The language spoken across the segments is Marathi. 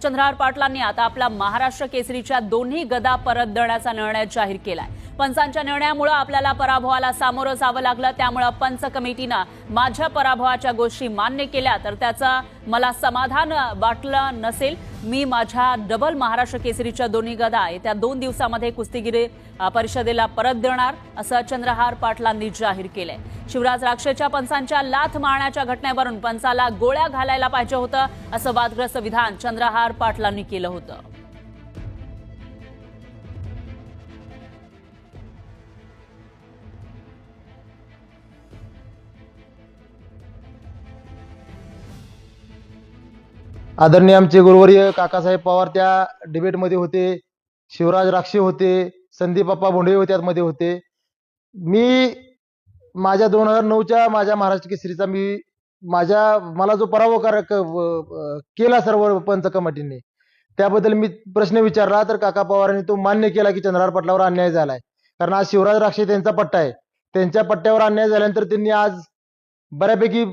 चंद्रहार पाटलांनी आता आपला महाराष्ट्र केसरीच्या दोन्ही गदा परत देण्याचा निर्णय जाहीर केलाय. पंचांच्या निर्णयामुळे आपल्याला पराभवाला सामोरं जावं लागलं. त्यामुळं पंच कमिटीनं माझ्या पराभवाच्या गोष्टी मान्य केल्या. तर त्याचं मला समाधान वाटलं नसेल. मी माझ्या डबल महाराष्ट्र केसरीच्या दोन्ही गदा येत्या दोन दिवसामध्ये कुस्तीगिरी परिषदेला परत देणार असं चंद्रहार पाटलांनी जाहीर केलंय. शिवराज राक्षेच्या पंचांच्या लाथ मारण्याच्या घटनेवरून पंचाला गोळ्या घालायला पाहिजे होतं असं वादग्रस्त विधान चंद्रहार पाटलांनी केलं होतं. आदरणीय आमचे गुरुवर्य काकासाहेब पवार त्या डिबेटमध्ये होते शिवराज राक्षे होते संदीप अप्पा भोंडे होते त्यामध्ये होते. मी माझ्या दोन हजार नऊच्या माझ्या महाराष्ट्र केसरीचा मी माझ्या मला जो पराभव कर केला सर्व पंच कमिटीने त्याबद्दल मी प्रश्न विचारला तर काका पवारांनी तो मान्य केला की चंद्रार पटलावर अन्याय झालाय. कारण आज शिवराज राक्षे त्यांचा पट्टा आहे. त्यांच्या पट्ट्यावर अन्याय झाल्यानंतर त्यांनी आज बऱ्यापैकी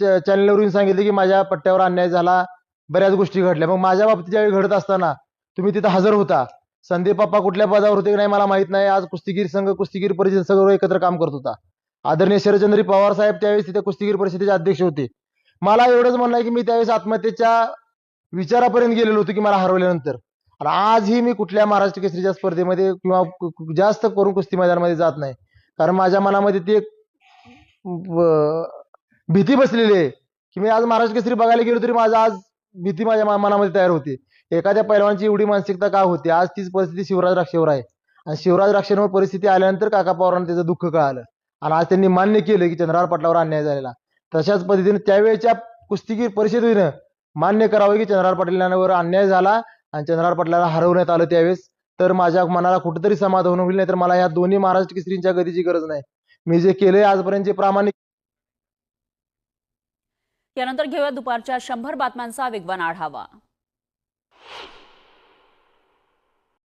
च- चॅनलवरून सांगितले की माझ्या पट्ट्यावर अन्याय झाला. बऱ्याच गोष्टी घडल्या. मग माझ्या बाबतीत ज्यावेळी घडत असताना तुम्ही तिथं हजर होता. संदीप बाप्पा कुठल्या पदावर होते की नाही मला माहीत नाही. आज कुस्तीगीर संघ कुस्तीगीर परिषद सगळं एकत्र काम करत होता. आदरणीय शरदचंद्री पवार साहेब त्यावेळेस तिथे कुस्तीगीर परिषदेचे अध्यक्ष होते. मला एवढंच म्हणणं आहे की मी त्यावेळेस आत्महत्येच्या विचारापर्यंत गेलेलो होतो की मला हरवल्यानंतर. आणि आजही मी कुठल्या महाराष्ट्र केसरीच्या स्पर्धेमध्ये किंवा जास्त करून कुस्ती मैदानामध्ये जात नाही. कारण माझ्या मनामध्ये ती एक भीती बसलेली आहे की मी आज महाराष्ट्र केसरी बघायला गेलो तरी माझा आज भीती माझ्या मनामध्ये तयार होते. एखाद्या पैलवानची एवढी मानसिकता का होती? आज तीच परिस्थिती शिवराज राक्षेवर आहे. आणि शिवराज राक्षेवर परिस्थिती आल्यानंतर काका पवारांना त्याचं दुःख कळालं. आणि आज त्यांनी मान्य केलं की चंद्रहार पटलावर अन्याय झालेला. तशाच पद्धतीने त्यावेळेच्या कुस्तीगीर परिषदेनं मान्य करावं की चंद्रहार पाटलांवर अन्याय झाला आणि चंद्रहार पाटलाला हरवण्यात आलं त्यावेळेस. तर माझ्या मनाला कुठेतरी समाधान होईल नाही तर मला या दोन्ही महाराष्ट्र केसरींच्या गतीची गरज नाही. मी जे केलंय आजपर्यंत जे प्रामाणिक यानंतर घेऊया दुपारच्या शंभर बातम्यांचा वेगवान आढावा.